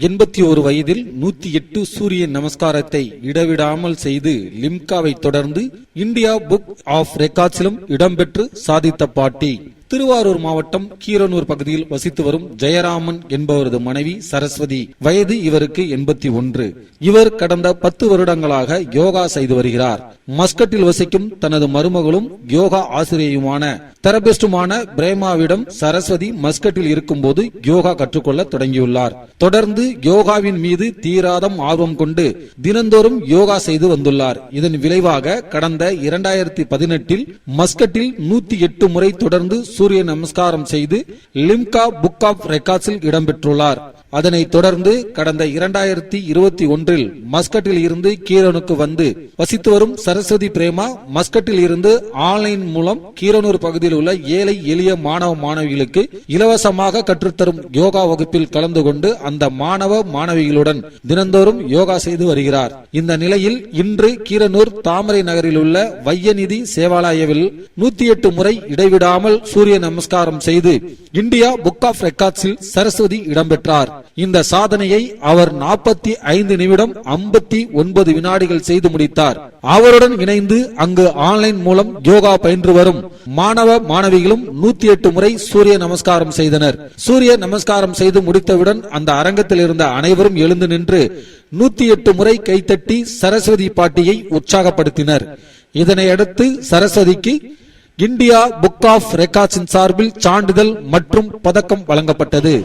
எண்பத்தி ஒரு வயதில் நூத்தி எட்டு சூரிய நமஸ்காரத்தை இடவிடாமல் செய்து லிம்காவை தொடர்ந்து இந்தியா புக் ஆஃப் ரெக்கார்ட்ஸிலும் இடம்பெற்று சாதித்த பாட்டி. திருவாரூர் மாவட்டம் கீரனூர் பகுதியில் வசித்து வரும் ஜெயராமன் என்பவரது மனைவி சரஸ்வதி. வயது இவருக்கு எண்பத்தி ஒன்று. இவர் கடந்த பத்து வருடங்களாக யோகா செய்து வருகிறார். மஸ்கட்டில் வசிக்கும் தனது மருமகளும் யோகா ஆசிரியையுமான தெரபிஸ்டுமான பிரேமாவிடம் சரஸ்வதி மஸ்கட்டில் இருக்கும்போது யோகா கற்றுக்கொள்ள தொடங்கியுள்ளார். தொடர்ந்து யோகாவின் மீது தீராதம் ஆர்வம் கொண்டு தினந்தோறும் யோகா செய்து வந்துள்ளார். இதன் விளைவாக கடந்த இரண்டாயிரத்தி பதினெட்டில் மஸ்கட்டில் நூத்தி எட்டு முறை தொடர்ந்து சூரிய நமஸ்காரம் செய்து லிம்கா புக் ஆஃப் ரெக்கார்ட்ஸில் இடம்பெற்றுள்ளார். அதனைத் தொடர்ந்து கடந்த இரண்டாயிரத்தி இருபத்தி ஒன்றில் மஸ்கட்டில் இருந்து கீரனுக்கு வந்து வசித்து வரும் சரஸ்வதி பிரேமா மஸ்கட்டில் இருந்து ஆன்லைன் மூலம் கீரனூர் பகுதியில் உள்ள ஏழை எளிய மாணவ மாணவிகளுக்கு இலவசமாக கற்றுத்தரும் யோகா வகுப்பில் கலந்து கொண்டு அந்த மாணவ மாணவிகளுடன் தினந்தோறும் யோகா செய்து வருகிறார். இந்த நிலையில் இன்று கீரனூர் தாமரை நகரில் உள்ள வையநிதி சேவாலயவில் நூத்தி எட்டு முறை இடைவிடாமல் சூரிய நமஸ்காரம் செய்து இந்தியா புக் ஆஃப் ரெக்கார்ட்ஸில் சரஸ்வதி இடம்பெற்றார். இந்த சாதனையை அவர் நாற்பத்தி ஐந்து நிமிடம் ஐம்பத்தி ஒன்பது வினாடிகள் செய்து முடித்தார். அவருடன் இணைந்து அங்கு ஆன்லைன் மூலம் யோகா பயின்று வரும் மாணவ மாணவிகளும் நூத்தி எட்டு முறை சூரிய நமஸ்காரம் செய்தனர். சூரிய நமஸ்காரம் செய்து முடித்தவுடன் அந்த அரங்கத்தில் இருந்த அனைவரும் எழுந்து நின்று நூத்தி எட்டு முறை கைத்தட்டி சரஸ்வதி பாட்டியை உற்சாகப்படுத்தினர். இதனையடுத்து சரஸ்வதிக்கு இந்தியா புக் ஆஃப் ரெக்கார்ட்ஸின் சார்பில் சான்றிதழ் மற்றும் பதக்கம் வழங்கப்பட்டது.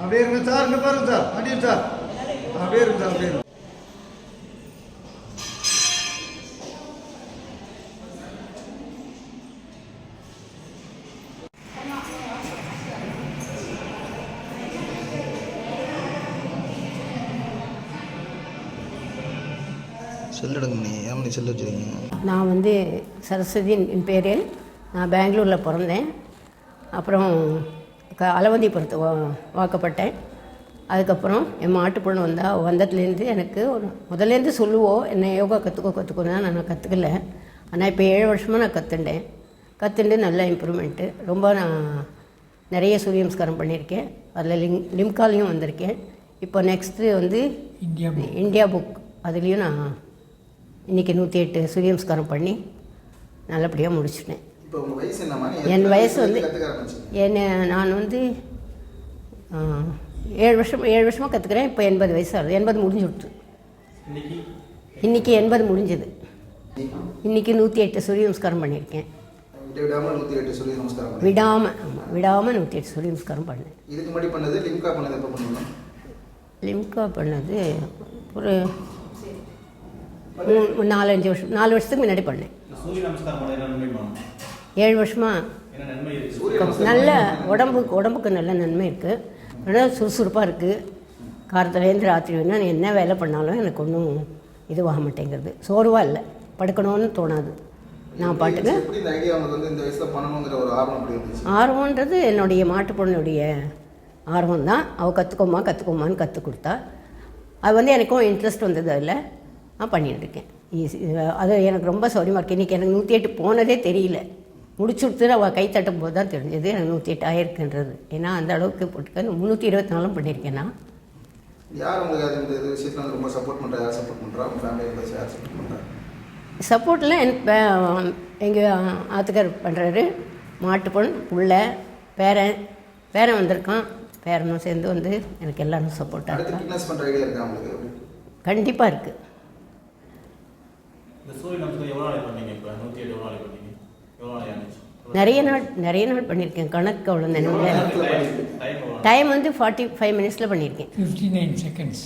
அப்படியே இருங்க சார் இங்க பாருங்க சார் அப்படியே சார். அப்படியே இருங்க சார் அப்படியே இருங்க. செல் எடுங்க நீ. ஏன் நீ செல் வச்சுருக்கீங்க? நான் வந்து சரஸ்வதி என் பேர். நான் பெங்களூரில் பிறந்தேன். அப்புறம் க அளவந்திபுரத்து வா வாக்கப்பட்டேன். அதுக்கப்புறம் என் மாட்டு பொண்ணு வந்தா வந்ததுலேருந்து எனக்கு ஒரு முதல்லேருந்து சொல்லுவோம் என்ன யோகா கற்றுக்கோ கற்றுக்கோன்னா நான் கற்றுக்கல ஆனால் இப்போ ஏழு வருஷமாக நான் கற்றுண்டேன் கற்றுண்டு நல்ல இம்ப்ரூவ்மெண்ட்டு ரொம்ப நான் நிறைய சூரிய நமஸ்காரம் பண்ணியிருக்கேன். அதில் லிங் லிம்காலையும் வந்திருக்கேன். இப்போ நெக்ஸ்ட்டு வந்து இந்தியா இந்தியா புக் அதுலேயும் நான் இன்றைக்கி நூற்றி எட்டு சூரிய நமஸ்காரம் பண்ணி நல்லபடியாக முடிச்சிட்டேன். என் வயசு வந்து என்ன நான் வந்து ஏழு வருஷம் ஏழு வருஷமாக கற்றுக்கிறேன் இப்போ எண்பது வயசு ஆகுது. எண்பது முடிஞ்சு விட்டு இன்றைக்கி எண்பது முடிஞ்சது. இன்றைக்கி நூற்றி எட்டு சூரிய நமஸ்காரம் பண்ணியிருக்கேன். விடாமல் நூற்றி எட்டு சூரிய நமஸ்காரம் பண்ணி விடாமல் ஆமாம் விடாமல் நூற்றி எட்டு சூரிய நமஸ்காரம் பண்ணேன். இதுக்கு முன்னாடி பண்ணது லிம்கா பண்ணது எப்போ லிம்கா பண்ணது ஒரு மூணு நாலஞ்சு வருஷம் நாலு வருஷத்துக்கு முன்னாடி பண்ணேன். ஏழு வருஷமா நல்ல உடம்புக்கு உடம்புக்கு நல்ல நன்மை இருக்குது நல்லா சுறுசுறுப்பாக இருக்குது காரத்துலேருந்து ராத்திரி வேணா நான் என்ன வேலை பண்ணாலும் எனக்கு ஒன்றும் இதுவாக மாட்டேங்கிறது. சோர்வாக இல்லை. படுக்கணும்னு தோணாது. நான் பாட்டுக்கு எப்படி இந்த ஐடியா உங்களுக்கு வந்து இந்த வயசில் பண்ணணுங்கிற ஒரு ஆர்வம் அப்படி இருந்துச்சு? ஆர்வன்றது என்னுடைய மாட்டு பொண்ணுடைய ஆர்வம் தான். அவள் கற்றுக்கோமா கற்றுக்கோமான்னு கற்றுக் கொடுத்தா. அது வந்து எனக்கும் இன்ட்ரெஸ்ட் வந்தது அதில். நான் பண்ணிட்டு இருக்கேன். ஈஸி அது எனக்கு ரொம்ப சௌரியமாக இருக்குது இன்றைக்கி எனக்கு நூற்றி எட்டு போனதே தெரியல. முடிச்சு கொடுத்துட்டு அவள் கை தட்டும் போது தான் தெரிஞ்சது. எனக்கு நூற்றி எட்டு ஆயிருக்குன்றது. ஏன்னா அந்த அளவுக்கு போட்டுக்க முந்நூற்றி இருபத்தி நாலும் பண்ணியிருக்கேன் நான். யார் ரொம்ப சப்போர்ட் பண்ணுறா யார் சப்போர்ட் பண்ணுறா உங்கள் ஃபேமிலி மெம்பர்ஸ் யார் சப்போர்ட் பண்ணுறா சப்போர்ட்லாம் என் எங்கள் ஆத்துக்கார் பண்ணுறாரு மாட்டு பொண்ணு புள்ள பேரன் பேரன் வந்திருக்கான். பேரனும் சேர்ந்து வந்து எனக்கு எல்லாரும் சப்போர்ட்டாக அடுத்து இருக்கான். ஃபிட்னஸ் பண்ணுற ஐடியா இருக்கா உங்களுக்கு? கண்டிப்பாக இருக்குது நிறைய நாள் நிறைய நாள் பண்ணியிருக்கேன். கணக்கு அவ்வளோ நினைவில் டைம் வந்து ஃபார்ட்டி ஃபைவ் மினிட்ஸில் பண்ணியிருக்கேன். 59 seconds.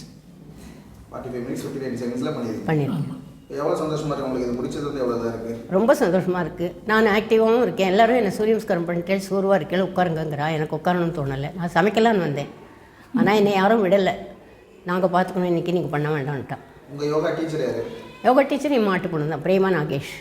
Forty five minutes fifty nine செகண்ட்ஸில் பண்ணியிருக்கீங்க பண்ணியிருக்கேன் எவ்வளோ சந்தோஷமாக இருக்கு உங்களுக்கு? இது முடிச்சது வந்து எவ்வளோ தான் இருக்குது ரொம்ப சந்தோஷமாக இருக்குது நான் ஆக்டிவாகவும் இருக்கேன். எல்லாரும் என்னை சூரிய நமஸ்காரம் பண்ணிட்டு சோர்வாக இருக்கேன். உட்காருங்கங்கிறா. எனக்கு உட்காரணும்னு தோணலை. நான் சமைக்கலான்னு வந்தேன். ஆனால் என்னை யாரும் விடலை. நாங்கள் பார்த்துக்கணும். இன்றைக்கி நீங்கள் பண்ண வேண்டாம்ட்டான் உங்கள் யோகா டீச்சர் யார்? யோகா டீச்சர் என் மாட்டு பொண்ணு தான் பிரேமா நாகேஷ்.